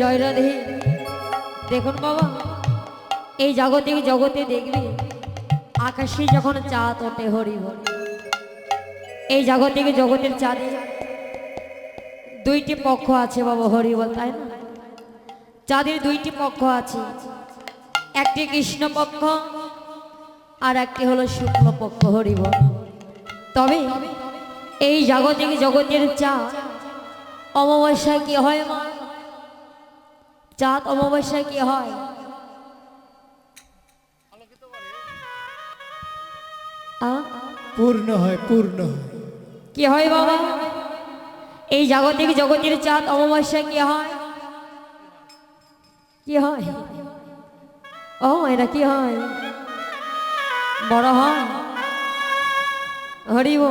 জয় রাধে। দেখুন বাবা, এই জগতে জগতে দেখবে, আকাশে যখন চাঁদ ওঠে হরি হরি। এই জগতে জগতের চাঁদে দুইটি পক্ষ আছে বাবা হরি বল, তাই না? চাঁদের দুইটি পক্ষ আছে। একটি কৃষ্ণ পক্ষ আর একটি হলো শুক্ল পক্ষ হরি বল। তবে এই জাগতিক জগতের চাঁদ অমাবস্যায় কি হয় মা? চাঁদ অমাবস্যায় কি হয়? পূর্ণ হয় পূর্ণ হয়। কি হয় বাবা? এই জাগতিক জগতের চাঁদ অমাবস্যায় কি হয়? কি হয়? ও এটা কি হয়? বড় হয় হরিব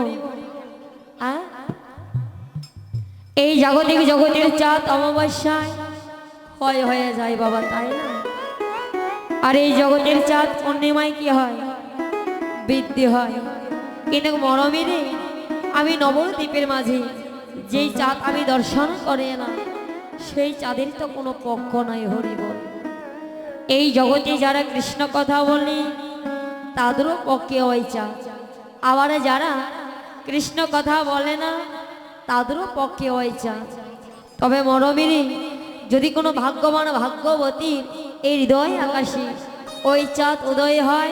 আ? এই জাগতিক জগতের চাঁদ অমাবস্যায় ক্ষয় হয়ে যায় বাবা, তাই না? আর এই জগতের চাঁদ পূর্ণিমায় কি হয়? বৃদ্ধি হয়। কিন্তু মরমিরে আমি নবদ্বীপের মাঝে যেই চাঁদ আমি দর্শন করে না, সেই চাঁদের তো কোনো পক্ষ নাই হরি বল। এই জগতে যারা কৃষ্ণ কথা বলে, তাদেরও পক্ষে ওই চাঁদ। আবার যারা কৃষ্ণ কথা বলে না, তাদেরও পক্ষে ওই চাঁদ। তবে মরমিরে যদি কোনো ভাগ্যবান ভাগ্যবতী এই হৃদয় আকাশী, ওই চাঁদ উদয় হয়,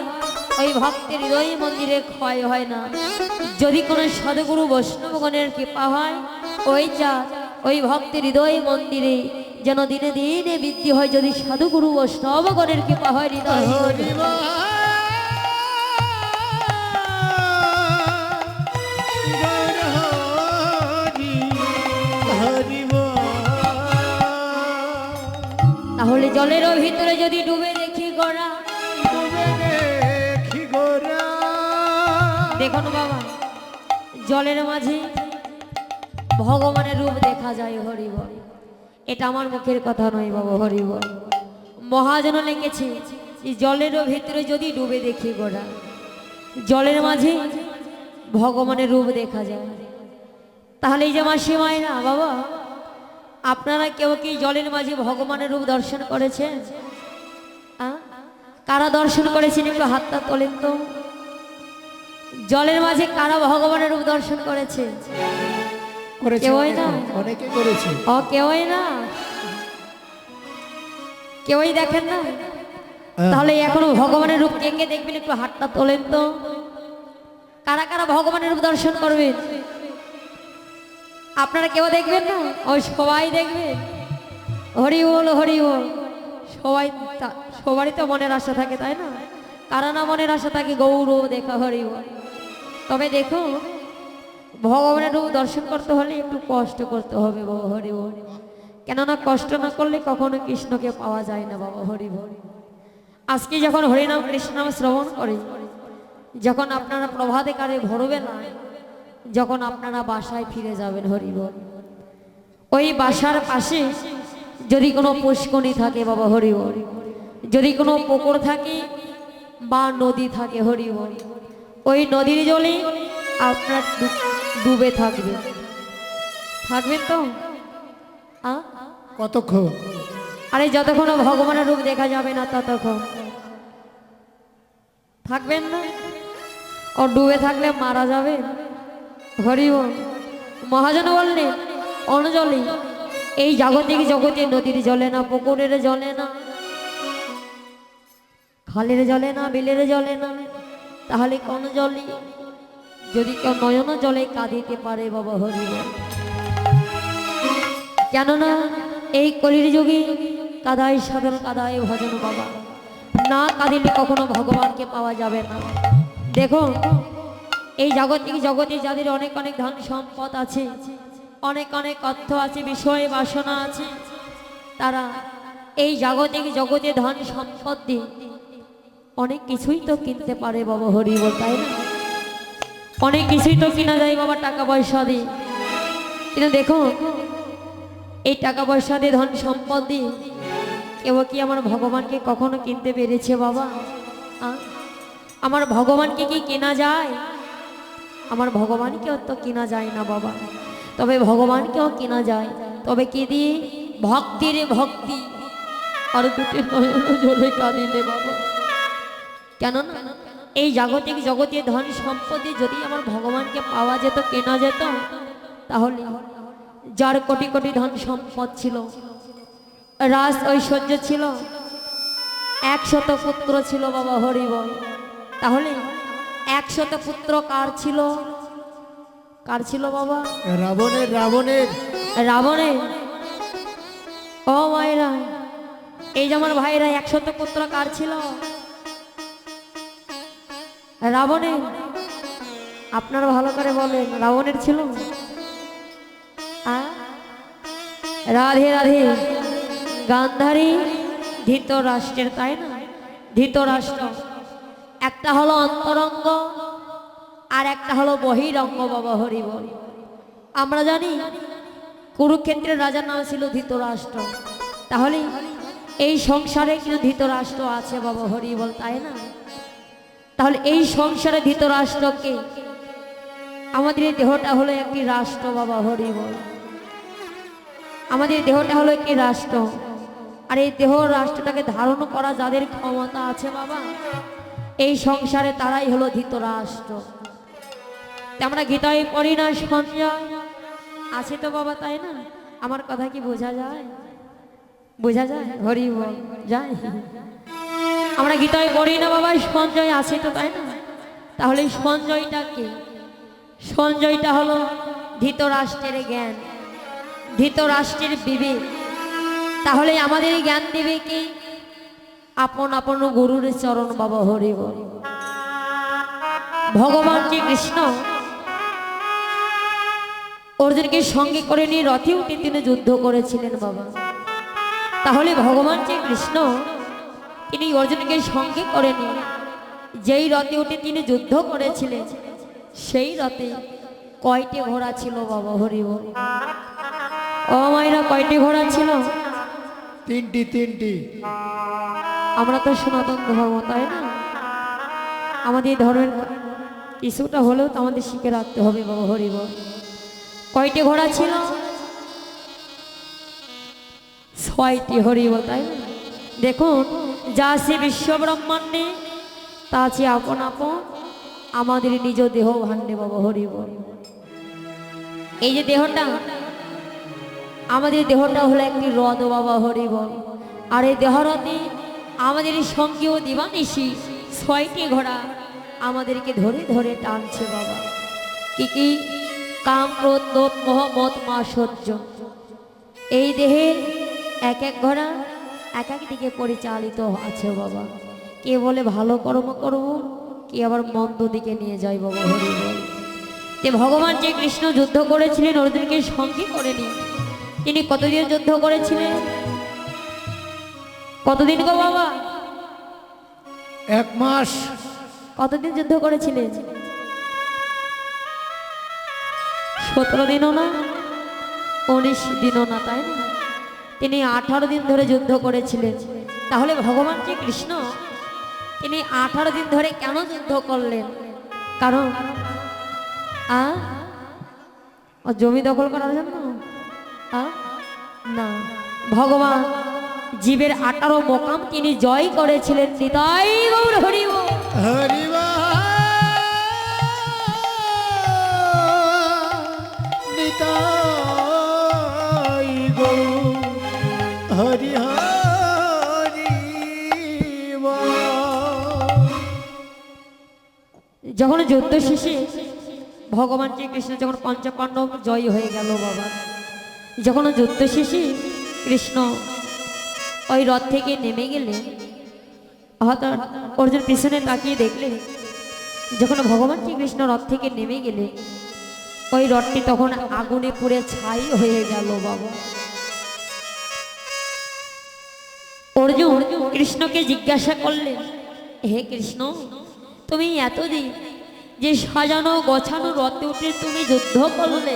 ওই ভক্তের হৃদয় মন্দিরে ক্ষয় হয় না। যদি কোনো সদগুরু বৈষ্ণবগণের কৃপা হয়, ওই চাঁদ, ওই ভক্তের হৃদয় মন্দিরে যেন দিনে দিনে বৃদ্ধি হয়। যদি সাধুগুরু বৈষ্ণবগণের কৃপা হয়, হৃদয় তাহলে জলেরও ভিতরে যদি ডুবে দেখি গড়া। ডুবে দেখি। দেখুন বাবা জলের মাঝে ভগবানের রূপ দেখা যায় হরিবল। এটা আমার মুখের কথা নয় বাবা হরিবল। মহাজন লিখেছে যে জলেরও ভিতরে যদি ডুবে দেখি গোড়া জলের মাঝে ভগবানের রূপ দেখা যায়। তাহলে এই যে মাসি মায়েরা বাবা আপনারা কেউ কি জলের মাঝে ভগবানের রূপ দর্শন করেছেন? কারা দর্শন করেছেন? একটু হাতটা তোলেন তো। জলের মাঝে কারা ভগবানের রূপ দর্শন করেছে? কেউই না। অনেকে, অনেকে করেছে। ও কেউই না? কেউই দেখেন না। তাহলে এখনও ভগবানের রূপ কে কে দেখবেন? একটু হাতটা তোলেন তো। কারা কারা ভগবানের রূপ দর্শন করবেন? আপনারা কেউ দেখবেন না? ওই সবাই দেখবেন হরি বল হরি বল। সবাই সবারই তো মনের আশা থাকে, তাই না? কারা না মনের আশা থাকে? গৌরব দেখা, হরি বল। তবে দেখো, ভগবানের রূপ দর্শন করতে হলে একটু কষ্ট করতে হবে, বাবা হরি বল। কেননা কষ্ট না করলে কখনো কৃষ্ণকে পাওয়া যায় না, বাবা হরি বল। আজকে যখন হরিনাম কৃষ্ণনাম শ্রবণ করে, যখন আপনারা প্রভাতে কারে ভরবে না যখন আপনারা বাসায় ফিরে যাবেন হরিবল ওই বাসার পাশে যদি কোনো পুষ্কনি থাকে বাবা হরিবল যদি কোনো পুকুর থাকে বা নদী থাকে হরিবল ওই নদীর জলে আপনার ডুবে থাকবে। থাকবেন তো? কতক্ষণ? আরে যতক্ষণ ভগবানের রূপ দেখা যাবে না ততক্ষণ। থাকবেন না? ও ডুবে থাকলে মারা যাবে? হরি বল মহাজন বললেন অনজলে, এই জাগতিক জগতে নদীর জলে না, পুকুরের জলে না, খালের জলে না, বিলের জলে না, তাহলে কোন জলে? যদি কেউ নয়ন জলে কাঁদিতে পারে বাবা হরিবল কেননা এই কলির যুগে কাদায় সাধন, কাদায় ভজন বাবা, না কাঁদিলে কখনো ভগবানকে পাওয়া যাবে না। দেখো এই জগতিক জগতে যাদের অনেক অনেক ধন সম্পদ আছে, অনেক অনেক অর্থ আছে, বিষয় বাসনা আছে, তারা এই জাগতিক জগতে ধন সম্পদ দিয়ে অনেক কিছুই তো কিনতে পারে বাবা হরি বল তাই না? অনেক কিছুই তো কিনা যায় বাবা টাকা পয়সা দিয়ে। কিন্তু দেখো, এই টাকা পয়সা দিয়ে ধন সম্পদ দিয়ে কেউ কি আমার ভগবানকে কখনো কিনতে পেরেছে বাবা? আমার ভগবানকে কি কেনা যায়? আমার ভগবানকেও তো কেনা যায় না বাবা। তবে ভগবানকেও কেনা যায়। তবে কি দিয়ে ভক্তির ভক্তি। আর দুটি জলে কাঁদিলে বাবা। কেননা, এই জাগতিক জগতে ধন সম্পত্তি যদি আমার ভগবানকে পাওয়া যেত, কেনা যেত, তাহলে যার কোটি কোটি ধন সম্পদ ছিল, রাজ ঐশ্বর্য ছিল, একশত পুত্র ছিল বাবা হরিবল। তাহলে একশত পুত্র কার ছিল? কার ছিল বাবা? রাবণের রাবণের। রাবণের? ও মায়েরা এই যে আমার ভাইরা একশত পুত্র কার ছিল? রাবণের? আপনারা ভালো করে বলেন রাবণের ছিল? রাধে রাধে। গান্ধারী ধৃত রাষ্ট্রের তাই না? ধৃত রাষ্ট্র একটা হলো অন্তরঙ্গ, আর একটা হলো বহিরঙ্গ বাবা হরি বল। আমরা জানি কুরুক্ষেত্রের রাজার নাম ছিল ধৃতরাষ্ট্র। তাহলে এই সংসারে কিন্তু ধৃতরাষ্ট্র আছে বাবা হরি বল, তাই না? তাহলে এই সংসারে ধৃতরাষ্ট্রকে আমাদের এই দেহটা হলো একটি রাষ্ট্র বাবা হরি বল। আমাদের দেহটা হলো একটি রাষ্ট্র। আর এই দেহ রাষ্ট্রটাকে ধারণ করা যাদের ক্ষমতা আছে বাবা এই সংসারে তারাই হলো ধৃতরাষ্ট্র। আমরা গীতায় পড়ি না, সঞ্জয়? আছে তো বাবা, তাই না? আমার কথা কি বোঝা যায়? বোঝা যায়? হরি বল, যায়। আমরা গীতায় পড়ি না বাবা, সঞ্জয় আছে তো, তাই না? তাহলে সঞ্জয়টা কি? সঞ্জয়টা হলো ধৃতরাষ্ট্রের জ্ঞান, ধৃতরাষ্ট্রের বিবেক। তাহলে আমাদের জ্ঞান দেবে কি আপন আপন গুরুর চরণ বাবা হরি বল ভগবান কৃষ্ণ? অর্জুনকে সঙ্গে করে নিয়ে রথে উঠে তিনি যুদ্ধ করেছিলেন বাবা। তাহলে ভগবান কৃষ্ণ? তিনি অর্জুনকে সঙ্গে করে নিয়ে যেই রথে উঠে তিনি যুদ্ধ করেছিলেন, সেই রথে কয়টি ঘোড়া ছিল বাবা হরি ও মায়েরা, কয়টি ঘোড়া ছিল? তিনটি তিনটি। আমরা তো সনাতন ধর্ম, তাই না? আমাদের ধর্মের কিছুটা হলেও তো আমাদের শিখে রাখতে হবে, বাবা হরি বল। কয়টি ঘোড়া ছিল? ছয়টি হরিব তাই না? দেখুন, যা আছে বিশ্ব ব্রহ্মাণ্ডে তা আছে আপন আপন, আমাদের নিজ দেহ ভাণ্ডে, বাবা হরি বল। এই যে দেহটা, আমাদের দেহটা হলো একটি রথ বাবা হরি বল। আর এই দেহরথে আমাদের সঙ্গীয় দিবানিশি ছয়টি ঘোড়া আমাদেরকে ধরে ধরে টানছে বাবা। কি কি? কাম ক্রোধ লোভ মোহ মা সহ্য এই দেহের এক এক ঘোড়া এক এক দিকে পরিচালিত আছে বাবা। কে বলে ভালো কর্ম করব, কে আবার মন্দ দিকে নিয়ে যায় বাবা হরি বল। যে ভগবান যে কৃষ্ণ যুদ্ধ করেছিলেন অর্জুনকে সঙ্গী করেনি। তিনি কতদিন যুদ্ধ করেছিলেন? কতদিন গো বাবা? এক মাস। কতদিন যুদ্ধ করেছিলেন সতেরো দিনও না উনিশ দিনও না তাই না? তিনি আঠারো দিন ধরে যুদ্ধ করেছিলেন। তাহলে ভগবান শ্রী কৃষ্ণ তিনি আঠারো দিন ধরে কেন যুদ্ধ করলেন? কারণ আ? জমি দখল করার জন্য? না। ভগবান জীবের আঠারো মোকাম তিনি জয় করেছিলেন। নিতাই গৌর হরি বল। হরি নিতাই গো হরি হরি যখন যুদ্ধ শেষে ভগবান শ্রীকৃষ্ণ যখন পঞ্চপাণ্ডব জয় হয়ে গেল বাবা যখন যুদ্ধ শেষে কৃষ্ণ ওই রথ থেকে নেমে গেলে অর্জুন পিছনে তাকিয়ে দেখলে, যখন ভগবান শ্রীকৃষ্ণ রথ থেকে নেমে গেলে, ওই রথটি তখন আগুনে পুড়ে ছাই হয়ে গেল বাবা। অর্জুন কৃষ্ণকে জিজ্ঞাসা করলেন হে কৃষ্ণ, তুমি এতদিন যে সাজানো গোছানো রথে উঠে তুমি যুদ্ধ করলে,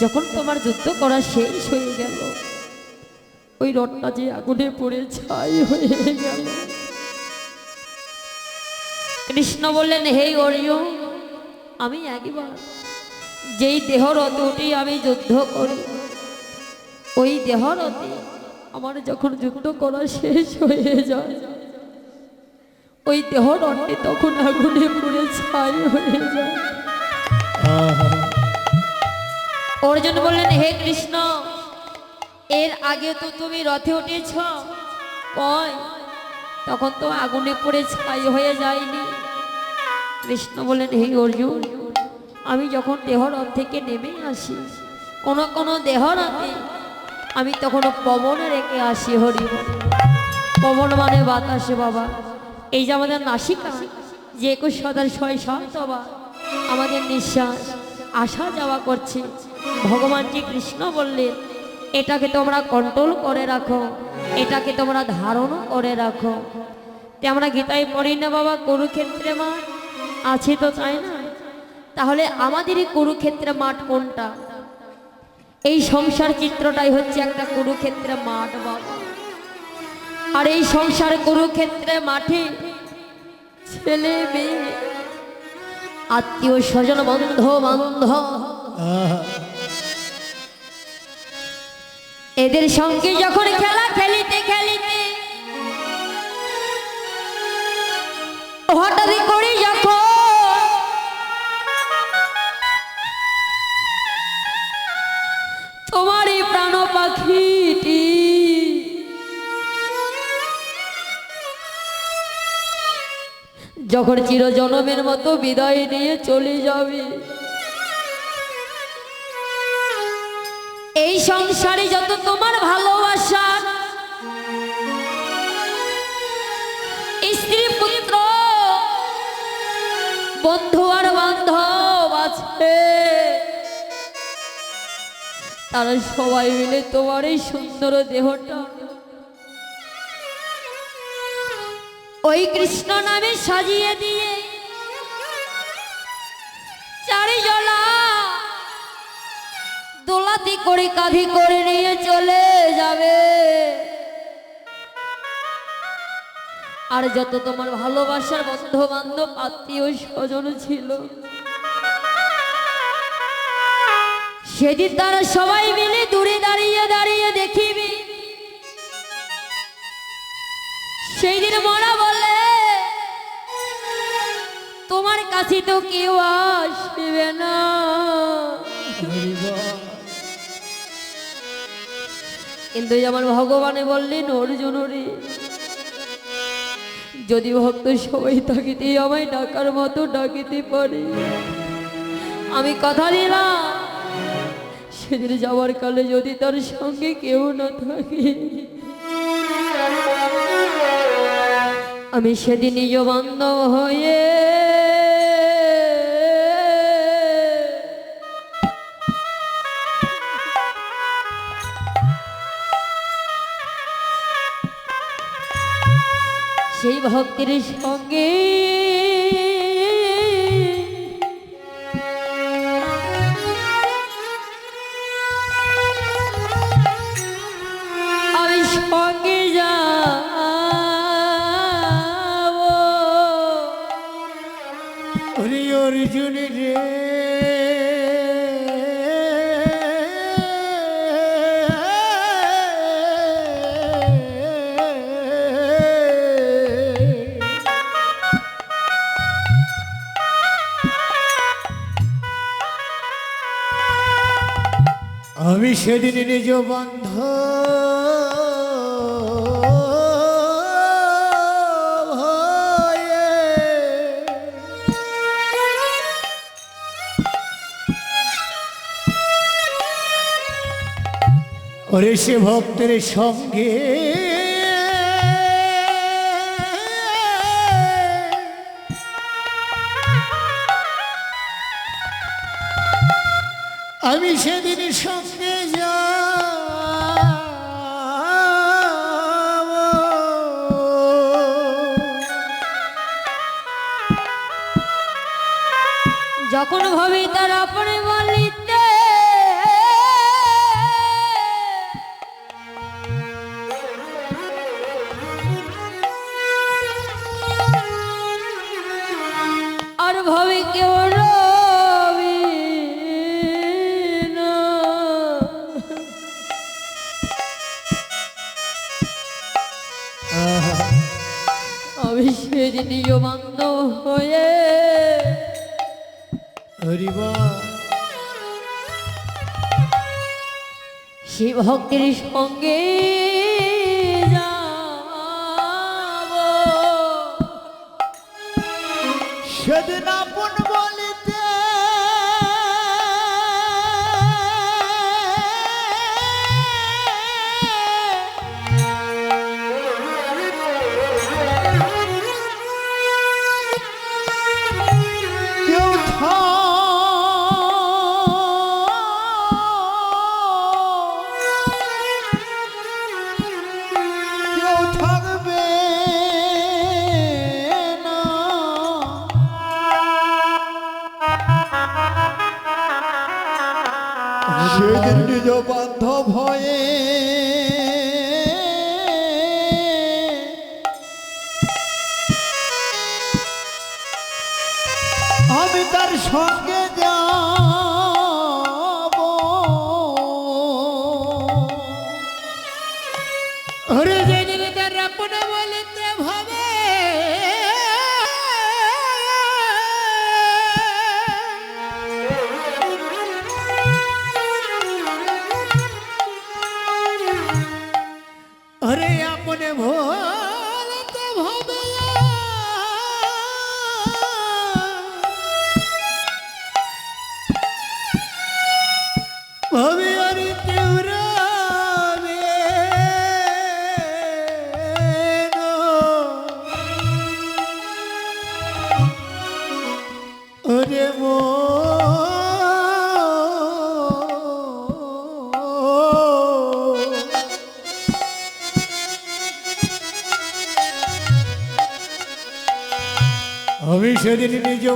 যখন তোমার যুদ্ধ করা শেষ হয়ে গেল ওই রথটা যে আগুনে পড়ে ছাই হয়ে গেল। কৃষ্ণ বললেন হে অর্জুন আমি একবার যেই দেহ রথ আমি যুদ্ধ করি ওই দেহরতে আমার যখন যুদ্ধ করা শেষ হয়ে যায় ওই দেহরতে তখন আগুনে পুড়ে ছাই হয়ে যায়। অর্জুন বললেন হে কৃষ্ণ এর আগে তো তুমি রথে উঠেছ? কয় তখন তো আগুনে পড়ে ছাই হয়ে যায়নি। কৃষ্ণ বললেন হে অর্জুন, আমি যখন দেহরথ থেকে নেমে আসি, কোন কোন দেহরথে আমি তখন পবনে রেখে আসি, হরি পবন মানে বাতাসে, বাবা। এই যে আমাদের নাসিকা, যে একুশ সদার ছয় সপ্তবার আমাদের নিঃশ্বাস, আসা যাওয়া করছে। ভগবান শ্রী কৃষ্ণ বললেন এটাকে তোমরা কন্ট্রোল করে রাখো, এটাকে তোমরা ধারণ করে রাখো। তে আমরা গীতায় পড়ি না বাবা, কুরুক্ষেত্রে মাঠ আছে তো, তাই না? তাহলে আমাদেরই কুরুক্ষেত্রে মাঠ কোনটা? এই সংসার চিত্রটাই হচ্ছে একটা কুরুক্ষেত্রে মাঠ বাবা। আর এই সংসার কুরুক্ষেত্রে মাঠে ছেলে মেয়ে, আত্মীয় স্বজন বন্ধ বান্ধব এদের সঙ্গে যখন খেলা, খেলিতে খেলিতে হঠাৎ করে যখন তোমার এই প্রাণ পাখিটি যখন চিরজনমের মতো বিদায় নিয়ে চলে যাবে। সংসারে যত তোমার ভালোবাসা। স্ত্রী পুত্র, বন্ধু আর বান্ধব আছে। তারা সবাই মিলে তোমার এই সুন্দর দেহটা। ওই কৃষ্ণ নামে সাজিয়ে দিয়ে দোলাতি করে কাঁধি করে নিয়ে চলে যাবে। আর যত তোমার ভালোবাসার বন্ধু বান্ধব আত্মীয় স্বজন ছিল, সেদিন তারা সবাই মিলে দূরে দাঁড়িয়ে দাঁড়িয়ে দেখিবি। সেই দিন মরা বলে, তোমার কাছে তো কেউ আসবে না। কিন্তু যেমন ভগবানে বললেন অর্জুন রে যদি ভক্ত সবাই থাকিতে আমায় ডাকার মতো ডাকিতে পারে, আমি কথা দিলাম। সেদিন যাওয়ার কালে যদি তার সঙ্গে কেউ না থাকে, আমি সেদিন নিজ বান্ধব হয়ে সেই ভক্তির সঙ্গে সেদিন নিজ বন্ধ। ওরে সে ভক্তের সঙ্গে আমি সেদিন সঙ্গে যা যখন ভাবি তারা পীর নিয়মান্ত হয়ে সে ভক্তের সঙ্গে সেদিন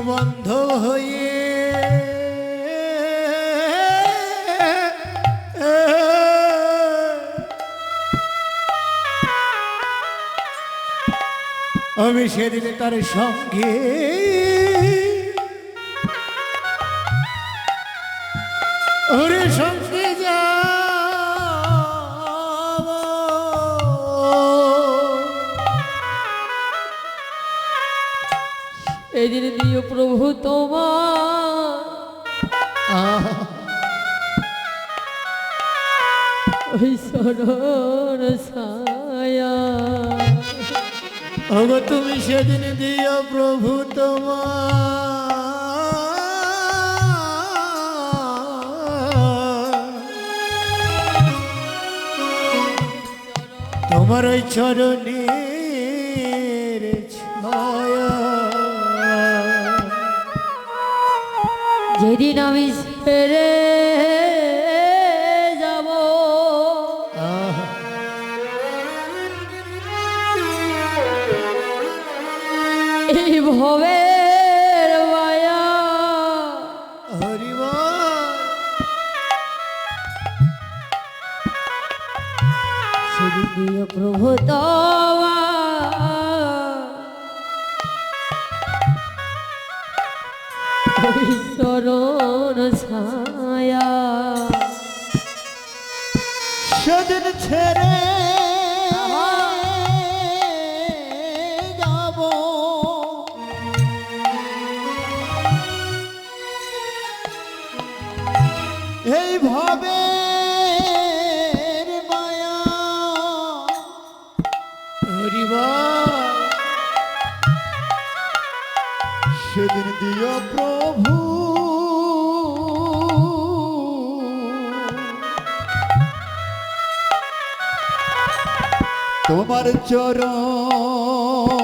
বন্ধ হয়ে আমি সেদিন তার সঙ্গে ওরে সঙ্গে এদের দিও প্রভু তোমার। ছায়া। তুমি সেদিন দিও প্রভু তোমার। তোমার ওই চরণী যেদিন আমি রে সেদিন ছেড়ে তোমার চরণ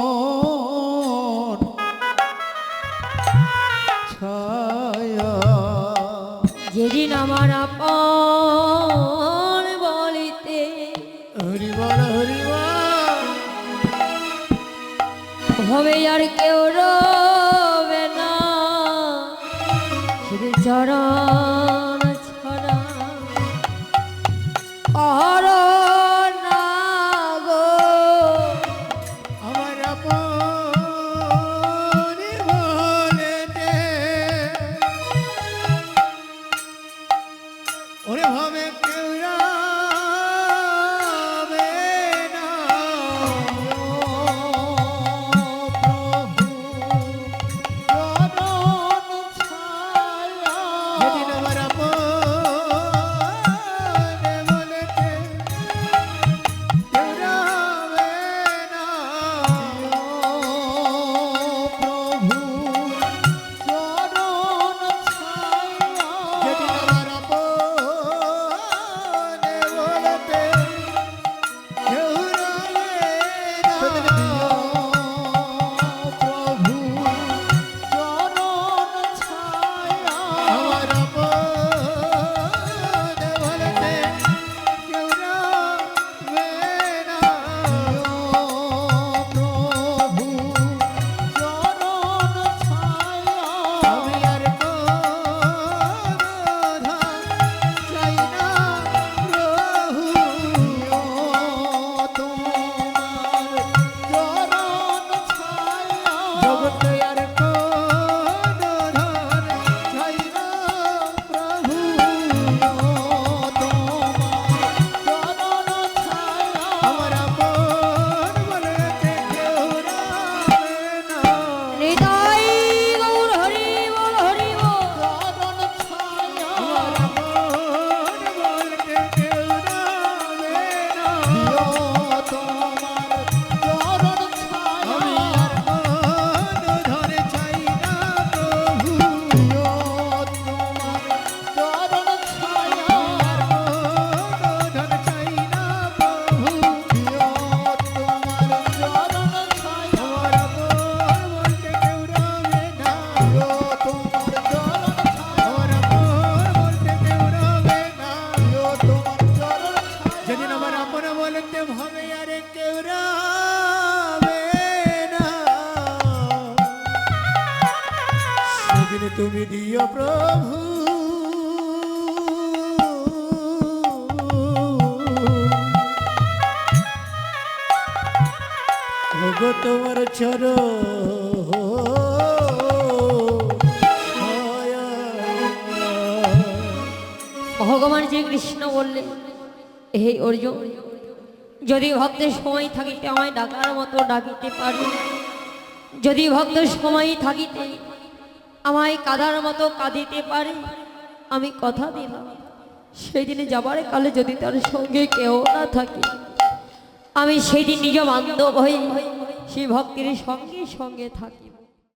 তুমি দিও প্রভু। তোমার চর ভগবান শ্রীকৃষ্ণ বললেন হে অর্জুন, যদি ভক্তের সময় থাকিতে আমায় ডাকার মতো ডাকিতে পারি যদি ভক্তের সময় থাকিতে আমায় কাদার মতো কাঁদিতে পারে। আমি কথা দিলাম সেই দিনে যাবার কালে যদি তার সঙ্গে কেউ না থাকে, আমি সেই দিন নিজ বান্ধব হই সেই ভক্তির সঙ্গে সঙ্গে থাকি।